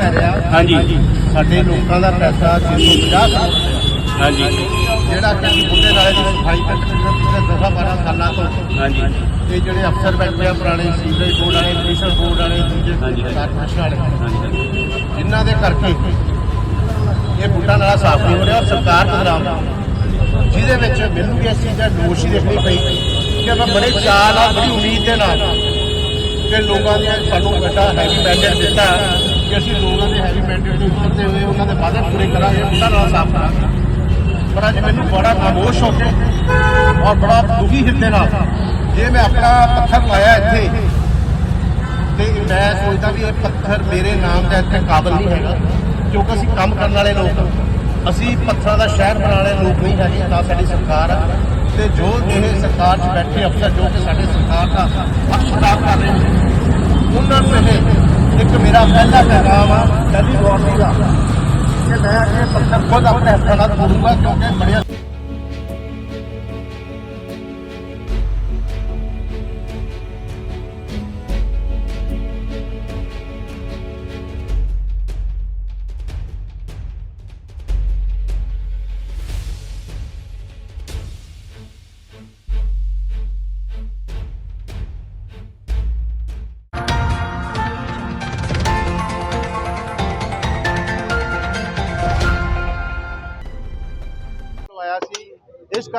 ਪੈ ਰਿਹਾ। ਹਾਂਜੀ। ਸਾਡੇ ਲੋਕਾਂ ਦਾ ਪੈਸਾ 650 ਕਰੋੜ ਰੁਪਇਆ ਹਾਂਜੀ। ਜਿਹੜਾ ਕਿ ਬੁੱਢੇ ਨਾਲੇ ਦੀ ਸਫ਼ਾਈ ਕਰ ਪਿਛਲੇ 10 12 ਸਾਲਾਂ ਤੋਂ। ਹਾਂਜੀ। ਇਹ ਜਿਹੜੇ ਅਫਸਰ ਬੈਠੇ ਆ ਪੁਰਾਣੇ ਸੀਵਰੇਜ ਬੋਰਡ ਵਾਲੇ ਕਮਿਸ਼ਨ ਬੋਰਡ ਵਾਲੇ ਦੂਜੇ ਹਾਂਜੀ। ਕਾਰਪੋਰੇਸ਼ਨ ਵਾਲੇ। ਹਾਂਜੀ ਜਿਨ੍ਹਾਂ ਦੇ ਕਰਕੇ ਇਹ ਬੁੱਢਾ ਨਾਲਾ ਸਾਫ਼ ਨਹੀਂ ਹੋ ਰਿਹਾ ਔਰ ਸਰਕਾਰ ਬਦਲਾਅ ਜਿਹਦੇ ਵਿੱਚ ਮੈਨੂੰ ਵੀ ਇਸ ਚੀਜ਼ ਦਾ ਦੋਸ਼ ਹੀ ਦੇਖਣੀ ਪਈ ਕਿ ਆਪਾਂ ਬੜੇ ਚਾਅ ਨਾਲ ਬੜੀ ਉਮੀਦ ਦੇ ਨਾਲ ਕਿ ਲੋਕਾਂ ਦੇ ਸਾਨੂੰ ਵੱਡਾ ਹੈਵੀ ਮੈਂਡੇਟ ਦਿੱਤਾ। ਕਿ ਅਸੀਂ ਲੋਕਾਂ ਦੇ ਹੈਵੀ ਮੈਂਡੇਟ ਦੇ ਉਤਰਦੇ ਹੋਏ ਉਹਨਾਂ ਦੇ ਵਾਅਦੇ ਪੂਰੇ ਕਰਾਂਗੇ, ਉਹਨਾਂ ਨਾਲ ਸਾਫ਼ ਕਰਾਂਗੇ। ਪਰ ਅੱਜ ਮੈਨੂੰ ਬੜਾ ਖਾਮੋਸ਼ ਹੋ ਕੇ ਔਰ ਬੜਾ ਦੁਖੀ ਹਿਰਦੇ ਨਾਲ ਜੇ ਮੈਂ ਆਪਣਾ ਪੱਥਰ ਲਾਇਆ ਇੱਥੇ, ਤੇ ਮੈਂ ਸੋਚਦਾ ਵੀ ਇਹ ਪੱਥਰ ਮੇਰੇ ਨਾਮ ਦਾ ਇੱਥੇ ਕਾਬਲ ਨਹੀਂ ਹੈਗਾ, ਕਿਉਂਕਿ ਅਸੀਂ ਕੰਮ ਕਰਨ ਵਾਲੇ ਲੋਕ ਅਸੀਂ ਪੱਥਰਾਂ ਦਾ ਸ਼ਹਿਰ ਬਣਾਉਣ ਵਾਲੇ ਲੋਕ ਨਹੀਂ ਹੈਗੇ, ਨਾ ਸਾਡੀ ਸਰਕਾਰ ਆ ਤੇ ਜੋ ਇਹ ਸਰਕਾਰ 'ਚ ਬੈਠੇ ਅਫਸਰ, ਜੋ ਕਿ ਸਾਡੇ ਸਰਕਾਰ ਦਾ ਅਫਸਰ ਖਰਾਬ ਕਰ ਰਹੇ ਉਹਨਾਂ ਨੂੰ ਇਹ ਇੱਕ ਮੇਰਾ ਪਹਿਲਾ ਪੈਗਾਮ ਆ ਪਹਿਲੀ ਵਾਰਨਿੰਗ ਦਾ। ਕਿ ਮੈਂ ਇਹ ਪੱਥਰ ਖੁਦ ਆਪਣੇ ਹੱਥਾਂ ਨਾਲ ਤੋੜੂੰਗਾ ਕਿਉਂਕਿ ਬੜਿਆ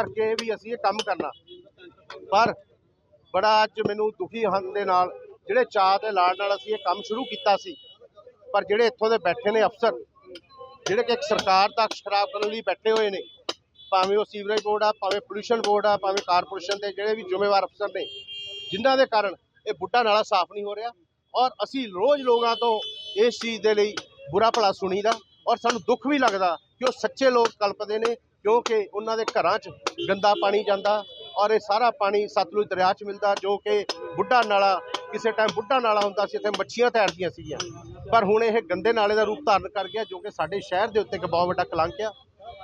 ਕਰਕੇ ਵੀ ਅਸੀਂ ਇਹ ਕੰਮ ਕਰਨਾ। ਪਰ ਬੜਾ ਅੱਜ ਮੈਨੂੰ ਦੁਖੀ ਹਨ ਦੇ ਨਾਲ ਜਿਹੜੇ ਚਾਅ ਤੇ ਲਾੜ ਨਾਲ ਅਸੀਂ ਇਹ ਕੰਮ ਸ਼ੁਰੂ ਕੀਤਾ ਸੀ, ਪਰ ਜਿਹੜੇ ਇੱਥੋਂ ਦੇ ਬੈਠੇ ਨੇ ਅਫਸਰ, ਜਿਹੜੇ ਕਿ ਇੱਕ ਸਰਕਾਰ ਦਾ ਖਰਾਬ ਕਰਨ ਲਈ ਬੈਠੇ ਹੋਏ ਨੇ, ਭਾਵੇਂ ਉਹ ਸੀਵਰੇਜ ਬੋਰਡ ਆ, ਭਾਵੇਂ ਪੋਲੂਸ਼ਨ ਬੋਰਡ ਆ, ਭਾਵੇਂ ਕਾਰਪੋਰੇਸ਼ਨ ਦੇ ਜਿਹੜੇ ਵੀ ਜ਼ਿੰਮੇਵਾਰ ਅਫਸਰ ਨੇ, ਜਿਨ੍ਹਾਂ ਦੇ ਕਾਰਨ ਇਹ ਬੁੱਢਾ ਨਾਲਾ ਸਾਫ਼ ਨਹੀਂ ਹੋ ਰਿਹਾ ਔਰ ਅਸੀਂ ਰੋਜ਼ ਲੋਕਾਂ ਤੋਂ ਇਸ ਚੀਜ਼ ਦੇ ਲਈ ਬੁਰਾ ਭਲਾ ਸੁਣੀਦਾ ਔਰ ਸਾਨੂੰ ਦੁੱਖ ਵੀ ਲੱਗਦਾ ਕਿ ਉਹ ਸੱਚੇ ਲੋਕ ਕਲਪਦੇ ਨੇ ਕਿਉਂਕਿ ਉਹਨਾਂ ਦੇ ਘਰਾਂ 'ਚ ਗੰਦਾ ਪਾਣੀ ਜਾਂਦਾ ਔਰ ਇਹ ਸਾਰਾ ਪਾਣੀ ਸਤਲੁਜ ਦਰਿਆ 'ਚ ਮਿਲਦਾ, ਜੋ ਕਿ ਬੁੱਢਾ ਨਾਲਾ, ਕਿਸੇ ਟਾਈਮ ਬੁੱਢਾ ਨਾਲਾ ਹੁੰਦਾ ਸੀ, ਇੱਥੇ ਮੱਛੀਆਂ ਤੈਰਦੀਆਂ ਸੀਗੀਆਂ। ਪਰ ਹੁਣ ਇਹ ਗੰਦੇ ਨਾਲੇ ਦਾ ਰੂਪ ਧਾਰਨ ਕਰ ਗਿਆ, ਜੋ ਕਿ ਸਾਡੇ ਸ਼ਹਿਰ ਦੇ ਉੱਤੇ ਇੱਕ ਬਹੁਤ ਵੱਡਾ ਕਲੰਕ ਆ,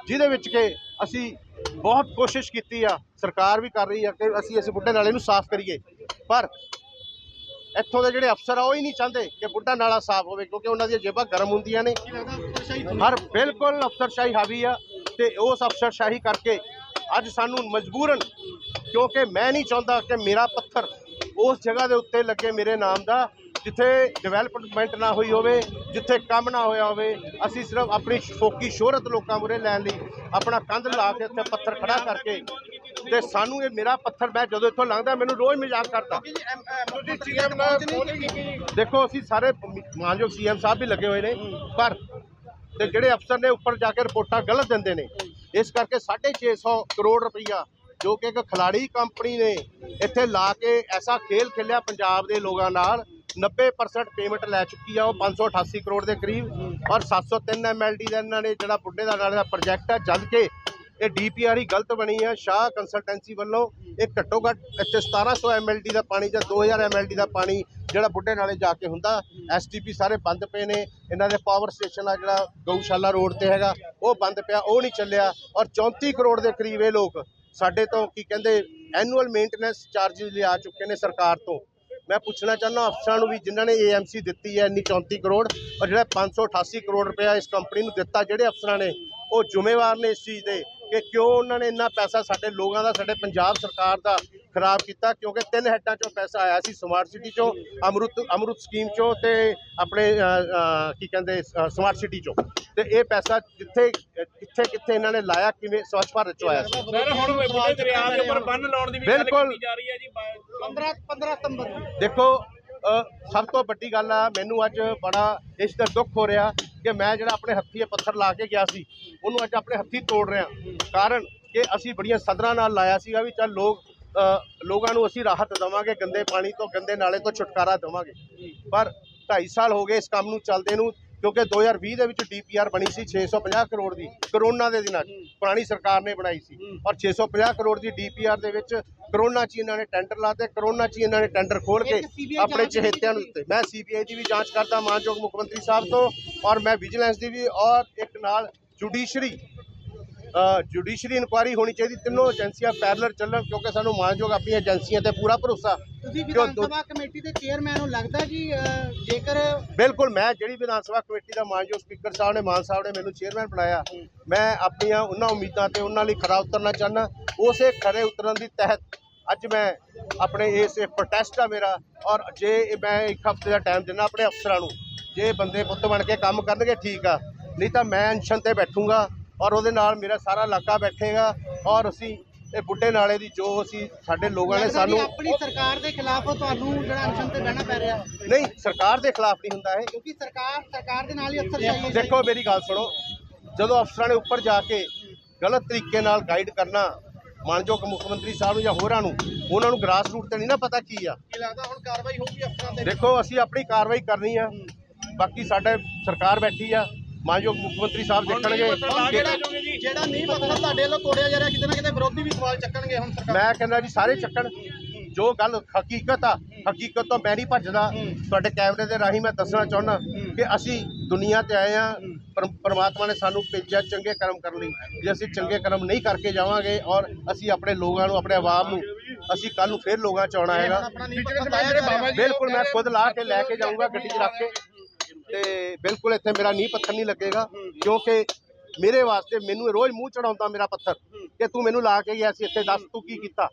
ਜਿਹਦੇ ਵਿੱਚ ਕਿ ਅਸੀਂ ਬਹੁਤ ਕੋਸ਼ਿਸ਼ ਕੀਤੀ ਆ, ਸਰਕਾਰ ਵੀ ਕਰ ਰਹੀ ਆ ਕਿ ਅਸੀਂ ਇਸ ਬੁੱਢੇ ਨਾਲੇ ਨੂੰ ਸਾਫ਼ ਕਰੀਏ। ਪਰ ਇੱਥੋਂ ਦੇ ਜਿਹੜੇ ਅਫਸਰ ਆ, ਉਹ ਹੀ ਨਹੀਂ ਚਾਹੁੰਦੇ ਕਿ ਬੁੱਢਾ ਨਾਲਾ ਸਾਫ਼ ਹੋਵੇ, ਕਿਉਂਕਿ ਉਹਨਾਂ ਦੀਆਂ ਜੇਬਾਂ ਗਰਮ ਹੁੰਦੀਆਂ ਨੇ। ਹਰ ਬਿਲਕੁਲ ਅਫਸਰਸ਼ਾਹੀ ਹਾਵੀ ਆ ਤੇ ਉਸ ਅਫਸਰਸ਼ਾਹੀ ਕਰਕੇ ਅੱਜ ਸਾਨੂੰ ਮਜਬੂਰਨ ਕਿਉਂਕਿ ਮੈਂ ਨਹੀਂ ਚਾਹੁੰਦਾ ਕਿ ਮੇਰਾ ਪੱਥਰ ਉਸ ਜਗ੍ਹਾ ਦੇ ਉੱਤੇ ਲੱਗੇ ਮੇਰੇ ਨਾਮ ਦਾ ਜਿੱਥੇ ਡਿਵੈਲਪਮੈਂਟ ਨਾ ਹੋਈ ਹੋਵੇ ਜਿੱਥੇ ਕੰਮ ਨਾ ਹੋਇਆ ਹੋਵੇ। ਅਸੀਂ ਸਿਰਫ ਆਪਣੀ ਸ਼ੋਕੀ ਸ਼ੋਹਰਤ ਲੋਕਾਂ ਮੁਰੇ ਲੈਣ ਲਈ ਆਪਣਾ ਕੰਧ ਲਾ ਕੇ ਉੱਥੇ ਪੱਥਰ ਖੜਾ ਕਰਕੇ ਤੇ ਸਾਨੂੰ ਇਹ ਮੇਰਾ ਪੱਥਰ ਮੈਂ ਜਦੋਂ ਇੱਥੋਂ ਲੰਘਦਾ ਮੈਨੂੰ ਰੋਜ਼ ਮਜ਼ਾਕ ਕਰਦਾ। ਦੇਖੋ ਅਸੀਂ ਸਾਰੇ ਮਾਨਯੋਗ ਸੀਐਮ ਸਾਹਿਬ ਵੀ ਲੱਗੇ ਹੋਏ ਨੇ ਪਰ ਤੇ ਜਿਹੜੇ ਅਫਸਰ ਨੇ ਉੱਪਰ ਜਾ ਕੇ ਰਿਪੋਰਟਾਂ ਗਲਤ ਦਿੰਦੇ ਨੇ। ਇਸ ਕਰਕੇ 650 ਕਰੋੜ ਰੁਪਈਆ, ਜੋ ਕਿ ਇੱਕ ਖਿਲਾੜੀ ਕੰਪਨੀ ਨੇ ਇੱਥੇ ਲਾ ਕੇ ਐਸਾ ਖੇਲ ਖੇਲਿਆ ਪੰਜਾਬ ਦੇ ਲੋਕਾਂ ਨਾਲ। 90% ਪੇਮੈਂਟ ਲੈ ਚੁੱਕੀ ਆ ਉਹ 588 ਕਰੋੜ ਦੇ ਕਰੀਬ। ਔਰ 703 ਐਮਐਲਡੀ ਦਾ ਇਹਨਾਂ ਨੇ ਜਿਹੜਾ ਬੁੱਢੇ ਦਾ ਨਾਲੇ ਦਾ ਪ੍ਰੋਜੈਕਟ ਆ, ਜਦ ਕੇ ਇਹ ਡੀਪੀਆਰ ਹੀ ਗਲਤ ਬਣੀ ਹੈ ਸ਼ਾਹ ਕੰਸਲਟੈਂਸੀ ਵੱਲੋਂ ਇਹ ਘੱਟੋ ਘੱਟ ਇੱਥੇ 1700 ਐਮਐਲਡੀ ਦਾ ਪਾਣੀ ਜਾਂ 2000 ਐਮਐਲਡੀ ਦਾ ਪਾਣੀ ਜਿਹੜਾ ਬੁੱਢੇ ਨਾਲੇ ਜਾ ਕੇ ਹੁੰਦਾ ਐਸਟੀਪੀ ਸਾਰੇ ਬੰਦ ਪਏ ਨੇ, ਇਹਨਾਂ ਦੇ ਪਾਵਰ ਸਟੇਸ਼ਨ ਆ ਜਿਹੜਾ ਗਊਸ਼ਾਲਾ ਰੋਡ ਤੇ ਹੈਗਾ, ਉਹ ਬੰਦ ਪਿਆ, ਉਹ ਨਹੀਂ ਚੱਲਿਆ ਔਰ 34 ਕਰੋੜ ਦੇ ਕਰੀਬ ਇਹ ਲੋਕ ਸਾਡੇ ਤੋਂ ਕੀ ਕਹਿੰਦੇ ਐਨੂਅਲ ਮੇਨਟੇਨੈਂਸ ਚਾਰजेस ਲਿਆ ਚੁੱਕੇ ਨੇ ਸਰਕਾਰ ਤੋਂ। ਮੈਂ ਪੁੱਛਣਾ ਚਾਹੁੰਦਾ ਅਫਸਰਾਂ ਨੂੰ ਵੀ ਜਿਨ੍ਹਾਂ ਨੇ ਏਐਮਸੀ ਦਿੱਤੀ ਹੈ ਇੰਨੀ 34 ਕਰੋੜ ਔਰ ਜਿਹੜਾ 588 ਕਰੋੜ ਰੁਪਇਆ ਇਸ ਕੰਪਨੀ ਨੂੰ ਦਿੱਤਾ, ਜਿਹੜੇ ਅਫਸਰਾਂ ਨੇ, ਉਹ ਜ਼ਿੰਮੇਵਾਰ ਨੇ ਇਸ ਚੀਜ਼ ਦੇ। ਕਿ ਕਿਉਂ ਉਹਨਾਂ ਨੇ ਇੰਨਾ ਪੈਸਾ ਸਾਡੇ ਲੋਕਾਂ ਦਾ ਸਾਡੇ ਪੰਜਾਬ ਸਰਕਾਰ ਦਾ ਖਰਾਬ ਕੀਤਾ? ਕਿਉਂਕਿ ਤਿੰਨ ਹੈਡਾਂ ਚੋਂ ਪੈਸਾ ਆਇਆ ਸੀ ਸਮਾਰਟ ਸਿਟੀ ਚੋਂ ਅਮਰੁਤ ਅਮਰੁਤ ਸਕੀਮ ਚੋਂ ਤੇ ਆਪਣੇ ਕੀ ਕਹਿੰਦੇ ਸਮਾਰਟ ਸਿਟੀ ਚੋਂ। ਤੇ ਇਹ ਪੈਸਾ ਜਿੱਥੇ ਕਿੱਥੇ ਕਿੱਥੇ ਇਹਨਾਂ ਨੇ ਲਾਇਆ ਕਿਵੇਂ ਸਵੱਛ ਭਾਰਤ ਚੋਂ ਆਇਆ ਸੀ? ਸਰ ਹੁਣ ਬੁੱਢੇ ਦਰਿਆ ਦੇ ਉੱਪਰ ਬੰਨ ਲਾਉਣ ਦੀ ਵੀ ਗੱਲ। ਕੀਤੀ ਜਾ ਰਹੀ ਹੈ ਜੀ 15 15 ਸਤੰਬਰ ਦੇਖੋ ਸਭ ਤੋਂ ਵੱਡੀ ਗੱਲ ਆ ਮੈਨੂੰ ਅੱਜ ਬੜਾ ਇਸ ਦਾ ਦੁੱਖ ਹੋ ਰਿਹਾ ਕਿ ਮੈਂ ਜਿਹੜਾ ਆਪਣੇ ਹੱਥੀਂ ਇਹ ਪੱਥਰ ਲਾ ਕੇ ਗਿਆ ਸੀ ਉਹਨੂੰ ਅੱਜ ਆਪਣੇ ਹੱਥੀਂ ਤੋੜ ਰਿਹਾ ਕਾਰਨ ਕਿ ਅਸੀਂ ਬੜੀਆਂ ਸਦਰਾਂ ਨਾਲ ਲਾਇਆ ਸੀਗਾ ਵੀ ਚੱਲ ਲੋਕ ਲੋਕਾਂ ਨੂੰ ਅਸੀਂ ਰਾਹਤ ਦੇਵਾਂਗੇ ਗੰਦੇ ਪਾਣੀ ਤੋਂ ਗੰਦੇ ਨਾਲੇ ਤੋਂ ਛੁਟਕਾਰਾ ਦੇਵਾਂਗੇ। ਪਰ 2.5 ਸਾਲ ਹੋ ਗਏ ਇਸ ਕੰਮ ਨੂੰ ਚੱਲਦੇ ਨੂੰ ਕਿਉਂਕਿ 2020 ਦੇ ਵਿੱਚ ਡੀਪੀਆਰ ਬਣੀ ਸੀ 650 ਕਰੋੜ ਦੀ ਕਰੋਨਾ ਦੇ ਦਿਨਾਂ 'ਚ। ਪੁਰਾਣੀ ਸਰਕਾਰ ਨੇ ਬਣਾਈ ਸੀ। ਔਰ 650 ਕਰੋੜ ਦੀ ਡੀਪੀਆਰ ਦੇ ਵਿੱਚ ਕਰੋਨਾ 'ਚ ਇਹਨਾਂ ਨੇ ਟੈਂਡਰ ਲਾਤੇ ਕਰੋਨਾ 'ਚ ਇਹਨਾਂ ਨੇ ਟੈਂਡਰ ਖੋਲ ਕੇ ਆਪਣੇ ਚਹੇਤਿਆਂ ਨੂੰ ਦਿੱਤੇ। ਮੈਂ ਸੀਬੀਆਈ ਦੀ ਵੀ ਜਾਂਚ ਕਰਦਾ ਮਾਨਯੋਗ ਮੁੱਖ ਮੰਤਰੀ ਸਾਹਿਬ ਤੋਂ ਔਰ ਮੈਂ ਵਿਜੀਲੈਂਸ ਦੀ ਵੀ ਔਰ ਇੱਕ ਨਾਲ ਜੁਡੀਸ਼ਰੀ ਜੁਡੀਸ਼ਰੀ ਇਨਕੁਆਇਰੀ ਹੋਣੀ ਚਾਹੀਦੀ। ਤਿੰਨੋਂ ਏਜੰਸੀਆਂ ਪੈਰਲਲ ਚੱਲਣ ਕਿਉਂਕਿ ਸਾਨੂੰ ਮਾਨਯੋਗ ਆਪਣੀਆਂ ਏਜੰਸੀਆਂ ਤੇ ਪੂਰਾ ਭਰੋਸਾ। ਤੁਸੀਂ ਜੋ ਵਿਧਾਨ ਦੋ- ਸਭਾ ਕਮੇਟੀ ਦੇ ਚੇਅਰਮੈਨ ਨੂੰ ਲੱਗਦਾ ਜੀ ਅਹ, ਜੇਕਰ ਬਿਲਕੁਲ ਮੈਂ ਜਿਹੜੀ ਵਿਧਾਨ ਸਭਾ ਕਮੇਟੀ ਦਾ ਮਾਨਯੋਗ ਸਪੀਕਰ ਸਾਹਿਬ ਨੇ ਮਾਨ ਸਾਹਿਬ ਨੇ ਮੈਨੂੰ ਚੇਅਰਮੈਨ ਬਣਾਇਆ ਮੈਂ ਆਪਣੀਆਂ ਉਹਨਾਂ ਉਮੀਦਾਂ ਤੇ ਉਹਨਾਂ ਲਈ ਖਰਾ ਉਤਰਨਾ ਚਾਹੁੰਦਾ। ਉਸੇ ਖਰੇ ਉਤਰਨ ਦੀ ਤਹਿਤ ਅੱਜ ਮੈਂ ਆਪਣੇ ਇਸ ਪ੍ਰੋਟੈਸਟ ਆ ਮੇਰਾ ਔਰ ਜੇ ਮੈਂ ਇੱਕ ਹਫ਼ਤੇ ਦਾ ਟਾਈਮ ਦਿੰਦਾ ਆਪਣੇ ਅਫਸਰਾਂ ਨੂੰ ਜੇ ਬੰਦੇ ਪੁੱਤ ਬਣ ਕੇ ਕੰਮ ਕਰਨਗੇ ਠੀਕ ਆ। ਨਹੀਂ ਤਾਂ ਮੈਂ ਅਨਸ਼ਨ ਤੇ ਬੈਠੂੰਗਾ ਔਰ ਉਹਦੇ ਨਾਲ ਮੇਰਾ ਸਾਰਾ ਇਲਾਕਾ ਬੈਠੇਗਾ ਔਰ ਅਸੀਂ ਇਹ ਬੁੱਢੇ ਨਾਲੇ ਦੀ ਜੋ ਅਸੀਂ ਸਾਡੇ ਲੋਕਾਂ ਨੇ ਸਾਨੂੰ ਆਪਣੀ ਸਰਕਾਰ ਦੇ ਖਿਲਾਫ ਤੁਹਾਨੂੰ ਜਿਹੜਾ ਅਨਸ਼ਨ ਤੇ ਬਹਿਣਾ ਪੈ ਰਿਹਾ। ਨਹੀਂ ਸਰਕਾਰ ਦੇ ਖਿਲਾਫ ਨਹੀਂ ਹੁੰਦਾ ਇਹ। ਕਿਉਂਕਿ ਸਰਕਾਰ ਸਰਕਾਰ ਦੇ ਨਾਲ ਹੀ ਅਫਸਰ ਚਾਹੀਏ ਦੇਖੋ ਮੇਰੀ ਗੱਲ ਸੁਣੋ ਜਦੋਂ ਅਫਸਰਾਂ ਨੇ ਉੱਪਰ ਜਾ ਕੇ ਗਲਤ ਤਰੀਕੇ ਨਾਲ ਗਾਈਡ ਕਰਨਾ ਮਾਨਯੋਗ ਮੁੱਖ ਮੰਤਰੀ ਸਾਹਿਬ ਨੂੰ ਜਾਂ ਹੋਰਾਂ ਨੂੰ ਉਹਨਾਂ ਨੂੰ ਗ੍ਰਾਸ ਰੂਟ ਤੇ ਨਹੀਂ ਨਾ ਪਤਾ ਕੀ ਆ। ਕੀ ਲੱਗਦਾ ਹੁਣ ਕਾਰਵਾਈ ਹੋਊਗੀ ਅਫਸਰਾਂ ਤੇ। ਦੇਖੋ ਅਸੀਂ ਆਪਣੀ ਕਾਰਵਾਈ ਕਰਨੀ ਆ। ਬਾਕੀ ਸਾਡੇ ਸਰਕਾਰ ਬੈਠੀ ਆ। ਮਾਨਯੋਗ ਮੁੱਖ ਮੰਤਰੀ ਸਾਹਿਬ ਦੇਖਣਗੇ। ਜਿਹੜਾ ਜਿਹੜਾ ਨਹੀਂ ਪਤਾ ਤੁਹਾਡੇ ਵੱਲੋਂ ਤੋੜਿਆ ਜਾ ਰਿਹਾ ਕਿਤੇ ਨਾ ਕਿਤੇ ਵਿਰੋਧੀ ਵੀ ਸਵਾਲ ਚੱਕਣਗੇ ਹੁਣ ਸਰਕਾਰ। ਮੈਂ ਕਹਿੰਦਾ ਜੀ ਸਾਰੇ ਚੱਕਣ। ਜੋ ਗੱਲ ਹਕੀਕਤ ਆ ਹਕੀਕਤ ਤੋਂ ਮੈਂ ਨਹੀਂ ਭੱਜਦਾ। ਤੁਹਾਡੇ ਕੈਮਰੇ ਦੇ ਰਾਹੀਂ ਮੈਂ ਦੱਸਣਾ ਚਾਹੁੰਦਾ ਕਿ ਅਸੀਂ ਦੁਨੀਆ ਤੇ ਆਏ ਆ ਪਰਮਾਤਮਾ ਨੇ ਸਾਨੂੰ ਭੇਜਿਆ ਚੰਗੇ ਕਰਮ ਕਰਨ ਲਈ। ਜੇ ਅਸੀਂ ਚੰਗੇ ਕਰਮ ਨਹੀਂ ਕਰਕੇ ਜਾਵਾਂਗੇ ਔਰ ਅਸੀਂ ਆਪਣੇ ਲੋਕਾਂ ਨੂੰ ਆਪਣੇ ਆਵਾਮ ਨੂੰ ਅਸੀਂ ਕੱਲ ਨੂੰ ਫੇਰ ਲੋਕਾਂ ਚ ਆਉਣਾ ਹੈਗਾ। ਬਿਲਕੁਲ ਮੈਂ ਖੁਦ ਲਾ ਕੇ ਲੈ ਕੇ ਜਾਊਂਗਾ ਗੱਡੀ 'ਚ ਰੱਖ ਕੇ। ਤੇ ਬਿਲਕੁਲ ਇੱਥੇ ਮੇਰਾ ਨੀਂਹ ਪੱਥਰ ਨਹੀਂ ਲੱਗੇਗਾ ਕਿਉਂਕਿ ਮੇਰੇ ਵਾਸਤੇ ਮੈਨੂੰ ਰੋਜ਼ ਮੂੰਹ ਚੜਾਉਂਦਾ ਮੇਰਾ ਪੱਥਰ ਕਿ ਤੂੰ ਮੈਨੂੰ ਲਾ ਕੇ ਗਿਆ ਸੀ ਇੱਥੇ ਦੱਸ ਤੂੰ ਕੀ ਕੀਤਾ?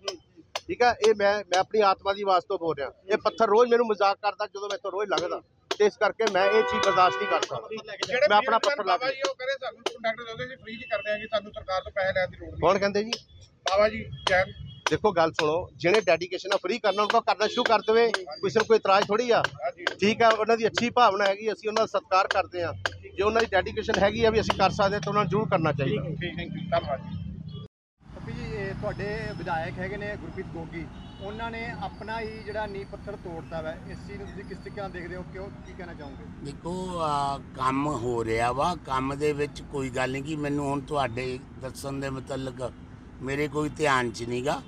ਠੀਕ ਹੈ ਇਹ ਮੈਂ ਮੈਂ ਆਪਣੀ ਆਤਮਾ ਦੀ ਆਵਾਜ਼ ਤੋਂ ਬੋਲ ਰਿਹਾ। ਇਹ ਪੱਥਰ ਰੋਜ਼ ਮੈਨੂੰ ਮਜ਼ਾਕ ਕਰਦਾ ਜਦੋਂ ਮੈਂ ਤੋਂ ਰੋਜ਼ ਲੱਗਦਾ ਤੇ ਇਸ ਕਰਕੇ ਮੈਂ ਇਹ ਚੀਜ਼ ਬਰਦਾਸ਼ਤ ਨਹੀਂ ਕਰ ਸਕਦਾ। ਮੈਂ ਆਪਣਾ ਪੱਥਰ ਲਾ ਬਾਬਾ ਕੇ ਜੀ ਉਹ ਕਰੇ ਸਾਨੂੰ ਕੰਡਕਟਰ ਦੋਦੇ ਜੀ ਫ੍ਰੀ ਚ ਕਰ ਦਿਆਂਗੇ ਸਾਨੂੰ ਸਰਕਾਰ ਤੋਂ ਪੈਸੇ ਲੈਣ ਦੀ ਲੋੜ ਨਹੀਂ। ਕੌਣ ਕਹਿੰਦੇ ਜੀ? ਬਾਬਾ ਜੀ ਜੈਨ ਦੇਖੋ ਗੱਲ ਸੁਣੋ ਜਿਹਨੇ ਡੈਡੀਕੇਸ਼ਨ ਆ ਫ੍ਰੀ ਕਰਨਾ ਉਹਨਾਂ ਕਰਨਾ ਸ਼ੁਰੂ ਕਰ ਦੇਵੇ। ਕਿਸੇ ਨੂੰ ਕੋਈ ਇਤਰਾਜ਼ ਥੋੜੀ ਆ। ਠੀਕ ਆ ਉਹਨਾਂ ਦੀ ਅੱਛੀ ਭਾਵਨਾ ਹੈਗੀ ਅਸੀਂ ਉਹਨਾਂ ਦਾ ਸਤਿਕਾਰ ਕਰਦੇ ਆ ਜੇ ਉਹਨਾਂ ਦੀ ਡੈਡੀਕੇਸ਼ਨ ਹੈਗੀ ਆ ਵੀ ਅਸੀਂ ਕਰ ਸਕਦੇ ਤਾਂ ਉਹਨਾਂ ਨੂੰ ਜ਼ਰੂਰ ਕਰਨਾ ਚਾਹੀਦਾ। ਠੀਕ ਥੈਂਕ ਯੂ ਧੰਨਵਾਦ ਜੀ। ਤੁਹਾਡੇ ਵਿਧਾਇਕ ਹੈਗੇ ਨੇ ਗੁਰਪ੍ਰੀਤ ਗੋਗੀ। ਉਹਨਾਂ ਨੇ ਆਪਣਾ ਹੀ ਜਿਹੜਾ ਨੀਂਹ ਪੱਥਰ ਤੋੜਤਾ ਵਾ ਇਸ ਚੀਜ਼ ਨੂੰ ਤੁਸੀਂ ਕਿਸ ਤਰੀਕੇ ਨਾਲ ਦੇਖਦੇ ਹੋ ਕਿਉਂ ਕੀ ਕਹਿਣਾ ਚਾਹੋਗੇ? ਦੇਖੋ ਕੰਮ ਹੋ ਰਿਹਾ ਵਾ। ਕੰਮ ਦੇ ਵਿੱਚ ਕੋਈ ਗੱਲ ਨਹੀਂ ਕਿ ਮੈਨੂੰ ਹੁਣ ਤੁਹਾਡੇ ਦੱਸਣ ਦੇ ਮੁਤਲਕ ਮੇਰੇ ਕੋਈ ਧਿਆਨ 'ਚ ਨਹੀਂਗਾ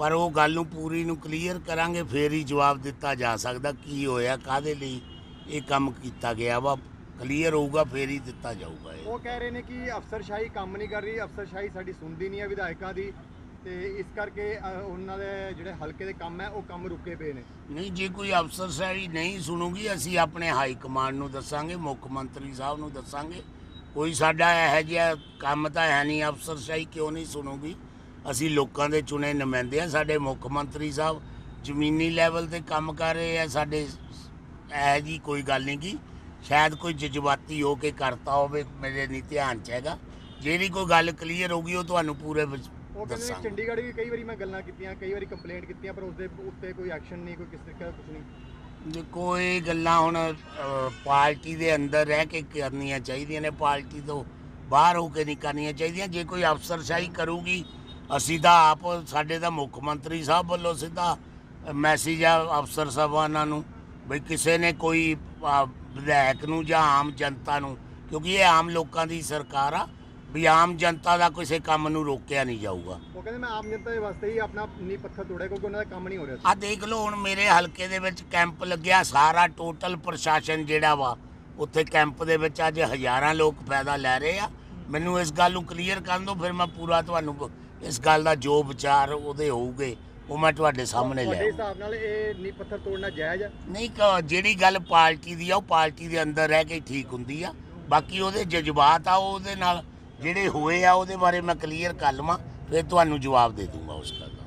ਪਰ ਉਹ ਗੱਲ ਨੂੰ ਪੂਰੀ ਨੂੰ ਕਲੀਅਰ ਕਰਾਂਗੇ ਫੇਰ ਹੀ ਜਵਾਬ ਦਿੱਤਾ ਜਾ ਸਕਦਾ ਕੀ ਹੋਇਆ ਕਾਦੇ ਲਈ ਇਹ ਕੰਮ ਕੀਤਾ ਗਿਆ ਵਾ। ਕਲੀਅਰ ਹੋਊਗਾ ਫੇਰ ਹੀ ਦਿੱਤਾ ਜਾਊਗਾ ਇਹ। ਉਹ ਕਹਿ ਰਹੇ ਨੇ ਕਿ ਅਫਸਰਸ਼ਾਹੀ ਕੰਮ ਨਹੀਂ ਕਰ ਰਹੀ ਅਫਸਰਸ਼ਾਹੀ ਸਾਡੀ ਸੁਣਦੀ ਨਹੀਂ ਹੈ ਵਿਧਾਇਕਾਂ ਦੀ ਤੇ ਇਸ ਕਰਕੇ ਅ, ਉਹਨਾਂ ਦੇ ਜਿਹੜੇ ਹਲਕੇ ਦੇ ਕੰਮ ਹੈ ਉਹ ਕੰਮ ਰੁਕੇ ਪਏ ਨੇ। ਨਹੀਂ ਜੇ ਕੋਈ ਅਫਸਰਸ਼ਾਹੀ ਨਹੀਂ ਸੁਣੂਗੀ ਅਸੀਂ ਆਪਣੇ ਹਾਈ ਕਮਾਂਡ ਨੂੰ ਦੱਸਾਂਗੇ ਮੁੱਖ ਮੰਤਰੀ ਸਾਹਿਬ ਨੂੰ ਦੱਸਾਂਗੇ। ਕੋਈ ਸਾਡਾ ਇਹੋ ਜਿਹਾ ਕੰਮ ਤਾਂ ਹੈ ਨਹੀਂ ਅਫਸਰਸ਼ਾਹੀ ਕਿਉਂ ਨਹੀਂ ਸੁਣੂਗੀ? ਅਸੀਂ ਲੋਕਾਂ ਦੇ ਚੁਣੇ ਨੁਮਾਇੰਦੇ ਆ ਸਾਡੇ ਮੁੱਖ ਮੰਤਰੀ ਸਾਹਿਬ ਜ਼ਮੀਨੀ ਲੈਵਲ ਤੇ ਕੰਮ ਕਰ ਰਹੇ ਆ ਸਾਡੇ ਇਹ ਜੀ ਕੋਈ ਗੱਲ ਨਹੀਂ ਕੀ ਸ਼ਾਇਦ ਕੋਈ ਜਜ਼ਬਾਤੀ ਹੋ ਕੇ ਕਰਤਾ ਹੋਵੇ ਮੇਰੇ ਨਹੀਂ ਧਿਆਨ ਚ ਹੈਗਾ। ਜਿਹੜੀ ਕੋਈ ਗੱਲ ਕਲੀਅਰ ਹੋਗੀ ਉਹ ਤੁਹਾਨੂੰ ਪੂਰੇ ਵਿੱਚ ਉਹ ਕਹਿੰਦੇ ਚੰਡੀਗੜ੍ਹ ਵੀ ਕਈ ਵਾਰੀ ਮੈਂ ਗੱਲਾਂ ਕੀਤੀਆਂ ਕਈ ਵਾਰੀ ਕੰਪਲੇਂਟ ਕੀਤੀਆਂ ਪਰ ਉਸ ਦੇ ਉੱਤੇ ਕੋਈ ਐਕਸ਼ਨ ਨਹੀਂ ਕੋਈ ਕਿਸ ਤਰੀਕੇ ਦਾ ਕੁਝ ਨਹੀਂ ਦੇਖੋ ਇਹ ਗੱਲਾਂ ਹੁਣ ਪਾਰਟੀ ਦੇ ਅੰਦਰ ਰਹਿ ਕੇ ਕਰਨੀਆਂ ਚਾਹੀਦੀਆਂ ਨੇ। ਪਾਰਟੀ ਤੋਂ ਬਾਹਰ ਹੋ ਕੇ ਨਹੀਂ ਕਰਨੀਆਂ ਚਾਹੀਦੀਆਂ। ਜੇ ਕੋਈ ਅਫਸਰਸ਼ਾਹੀ ਕਰੂਗੀ ਅਸੀਂ ਤਾਂ ਆਪ ਸਾਡੇ ਤਾਂ ਮੁੱਖ ਮੰਤਰੀ ਸਾਹਿਬ ਵੱਲੋਂ ਸਿੱਧਾ ਮੈਸੇਜ ਆ ਅਫਸਰ ਸਾਹਿਬਾਨਾਂ ਨੂੰ ਬਈ ਕਿਸੇ ਨੇ ਕੋਈ ਵਿਧਾਇਕ ਨੂੰ ਜਾਂ ਆਮ ਜਨਤਾ ਨੂੰ ਕਿਉਂਕਿ ਇਹ ਆਮ ਲੋਕਾਂ ਦੀ ਸਰਕਾਰ ਆ ਵੀ ਆਮ ਜਨਤਾ ਦਾ ਕਿਸੇ ਕੰਮ ਨੂੰ ਰੋਕਿਆ ਨਹੀਂ ਜਾਊਗਾ। ਉਹ ਕਹਿੰਦੇ ਮੈਂ ਆਮ ਜਨਤਾ ਦੇ ਵਾਸਤੇ ਹੀ ਆਪਣਾ ਨੀਂਹ ਪੱਥਰ ਤੋੜਿਆ ਕਿਉਂਕਿ ਉਹਨਾਂ ਦਾ ਕੰਮ ਨਹੀਂ ਹੋ ਰਿਹਾ ਸੀ। ਆ ਦੇਖ ਲਓ ਹੁਣ ਮੇਰੇ ਹਲਕੇ ਦੇ ਵਿੱਚ ਕੈਂਪ ਲੱਗਿਆ ਸਾਰਾ ਟੋਟਲ ਪ੍ਰਸ਼ਾਸਨ ਜਿਹੜਾ ਵਾ ਉੱਥੇ ਕੈਂਪ ਦੇ ਵਿੱਚ ਅੱਜ ਹਜ਼ਾਰਾਂ ਲੋਕ ਫਾਇਦਾ ਲੈ ਰਹੇ ਆ। ਮੈਨੂੰ ਇਸ ਗੱਲ ਨੂੰ ਕਲੀਅਰ ਕਰਨ ਦਿਓ ਫਿਰ ਮੈਂ ਪੂਰਾ ਤੁਹਾਨੂੰ ਬ- ਇਸ ਗੱਲ ਦਾ ਜੋ ਵਿਚਾਰ ਉਹਦੇ ਹੋਊਗੇ ਉਹ ਮੈਂ ਤੁਹਾਡੇ ਸਾਹਮਣੇ ਤੁਹਾਡੇ ਲੈ ਹਿਸਾਬ ਨਾਲ ਇਹ ਨੀਂਹ ਪੱਥਰ ਤੋੜਨਾ ਜਾਇਜ਼ ਹੈ ਨਹੀਂ ਕ- ਜਿਹੜੀ ਗੱਲ ਪਾਰਟੀ ਦੀ ਆ ਉਹ ਪਾਰਟੀ ਦੇ ਅੰਦਰ ਰਹਿ ਕੇ ਠੀਕ ਹੁੰਦੀ ਆ। ਬਾਕੀ ਉਹਦੇ ਜਜ਼ਬਾਤ ਆ ਉਹ ਉਹਦੇ ਨਾਲ ਜਿਹੜੇ ਹੋਏ ਆ ਉਹਦੇ ਬਾਰੇ ਮੈਂ ਕਲੀਅਰ ਕਰ ਲਵਾਂ ਫਿਰ ਤੁਹਾਨੂੰ ਜਵਾਬ ਦੇ ਦੂੰਗਾ ਉਸ ਗੱਲ ਦਾ।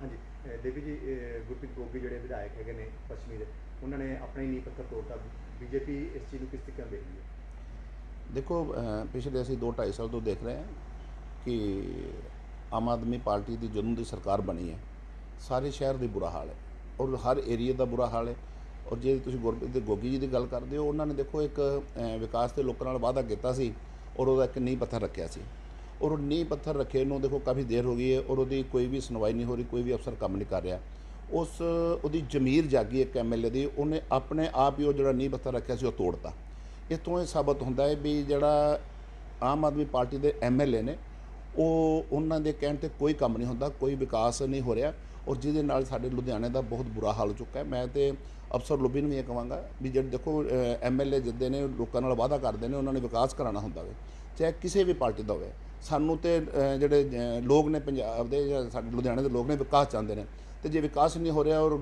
ਹਾਂਜੀ ਅਹ ਦੇਵੀ ਜੀ ਅਹ ਗੁਰਪ੍ਰੀਤ ਗੋਗੀ ਜਿਹੜੇ ਵਿਧਾਇਕ ਹੈਗੇ ਨੇ ਪੱਛਮੀ ਦੇ ਉਹਨਾਂ ਨੇ ਆਪਣਾ ਹੀ ਨੀਂਹ ਪੱਥਰ ਤੋੜਤਾ। ਬੀਜੇਪੀ ਇਸ ਚੀਜ਼ ਨੂੰ ਕਿਸ ਤਰੀਕੇ ਨਾਲ ਦੇਖਦੀ ਹੈ? ਦੇਖੋ ਪਿਛਲੇ ਅਸੀਂ 2 2.5 ਸਾਲ ਤੋਂ ਦੇਖ ਰਹੇ ਹਾਂ। ਕਿ ਆਮ ਆਦਮੀ ਪਾਰਟੀ ਦੀ ਜਦੋਂ ਦੀ ਸਰਕਾਰ ਬਣੀ ਹੈ। ਸਾਰੇ ਸ਼ਹਿਰ ਦੀ ਬੁਰਾ ਹਾਲ ਹੈ ਔਰ ਹਰ ਏਰੀਆ ਦਾ ਬੁਰਾ ਹਾਲ ਹੈ। ਔਰ ਜੇ ਤੁਸੀਂ ਗੁਰਪ੍ਰੀਤ ਦੇ ਗੋਗੀ ਜੀ ਦੀ ਗੱਲ ਕਰਦੇ ਹੋ, ਉਹਨਾਂ ਨੇ ਦੇਖੋ ਇੱਕ ਵਿਕਾਸ ਦੇ ਲੋਕਾਂ ਨਾਲ ਵਾਅਦਾ ਕੀਤਾ ਸੀ ਔਰ ਉਹਦਾ ਇੱਕ ਨੀਂਹ ਪੱਥਰ ਰੱਖਿਆ ਸੀ। ਔਰ ਉਹ ਨੀਂਹ ਪੱਥਰ ਰੱਖੇ ਨੂੰ ਦੇਖੋ ਕਾਫੀ ਦੇਰ ਹੋ ਗਈ ਹੈ ਔਰ ਉਹਦੀ ਕੋਈ ਵੀ ਸੁਣਵਾਈ ਨਹੀਂ ਹੋ ਰਹੀ, ਕੋਈ ਵੀ ਅਫਸਰ ਕੰਮ ਨਹੀਂ ਕਰ ਰਿਹਾ। ਉਸ, ਉਹਦੀ ਜ਼ਮੀਰ ਜਾਗੀ ਇੱਕ ਐਮਐਲਏ ਦੀ, ਉਹਨੇ ਆਪਣੇ ਆਪ ਹੀ ਉਹ ਜਿਹੜਾ ਨੀਂਹ ਪੱਥਰ ਰੱਖਿਆ ਸੀ ਉਹ ਤੋੜਤਾ। ਇੱਥੋਂ ਇਹ ਸਾਬਤ ਹੁੰਦਾ ਹੈ ਵੀ ਜਿਹੜਾ ਆਮ ਆਦਮੀ ਪਾਰਟੀ ਦੇ ਐਮਐਲਏ ਨੇ ਉਹ ਉਹਨਾਂ ਦੇ ਕਹਿਣ ਤੇ ਕੋਈ ਕੰਮ ਨਹੀਂ ਹੁੰਦਾ ਕੋਈ ਵਿਕਾਸ ਨਹੀਂ ਹੋ ਰਿਹਾ ਔਰ ਜਿਹਦੇ ਨਾਲ ਸਾਡੇ ਲੁਧਿਆਣੇ ਦਾ ਬਹੁਤ ਬੁਰਾ ਹਾਲ ਹੋ ਚੁੱਕਾ ਹੈ। ਮੈਂ ਤੇ ਅਫਸਰ ਲੋਬੀ ਨੂੰ ਵੀ ਇਹ ਕਹਾਂਗਾ ਵੀ ਜਿਹੜੇ ਦੇਖੋ ਐਮਐਲਏ ਜਿੱਦੇ ਨੇ ਲੋਕਾਂ ਨਾਲ ਵਾਅਦਾ ਕਰਦੇ ਨੇ ਉਹਨਾਂ ਨੇ ਵਿਕਾਸ ਕਰਾਉਣਾ ਹੁੰਦਾ ਵੇ ਚਾਹੇ ਕਿਸੇ ਵੀ ਪਾਰਟੀ ਦਾ ਹੋਵੇ। ਸਾਨੂੰ ਤੇ ਜਿਹੜੇ ਲੋਕ ਨੇ ਪੰਜਾਬ ਦੇ ਜਾਂ ਸਾਡੇ ਲੁਧਿਆਣੇ ਦੇ ਲੋਕ ਨੇ ਵਿਕਾਸ ਚਾਹੁੰਦੇ ਨੇ। ਤੇ ਜੇ ਵਿਕਾਸ ਨਹੀਂ ਹੋ ਰਿਹਾ ਔਰ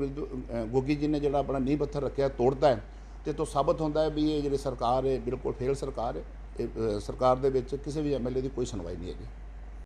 ਗੋਗੀ ਜੀ ਨੇ ਜਿਹੜਾ ਆਪਣਾ ਨੀਂਹ ਪੱਥਰ ਰੱਖਿਆ ਤੋੜਦਾ ਹੈ ਤੇ ਤੋਂ ਸਾਬਤ ਹੁੰਦਾ ਹੈ ਵੀ ਇਹ ਜਿਹੜੀ ਸਰਕਾਰ ਹੈ ਬਿਲਕੁਲ ਫੇਲ ਸਰਕਾਰ ਹੈ। ਇਹ, ਸਰਕਾਰ ਦੇ ਵਿੱਚ ਕਿਸੇ ਵੀ ਐਮਐਲਏ ਦੀ ਕੋਈ ਸੁਣਵਾਈ ਨਹੀਂ ਹੈਗੀ।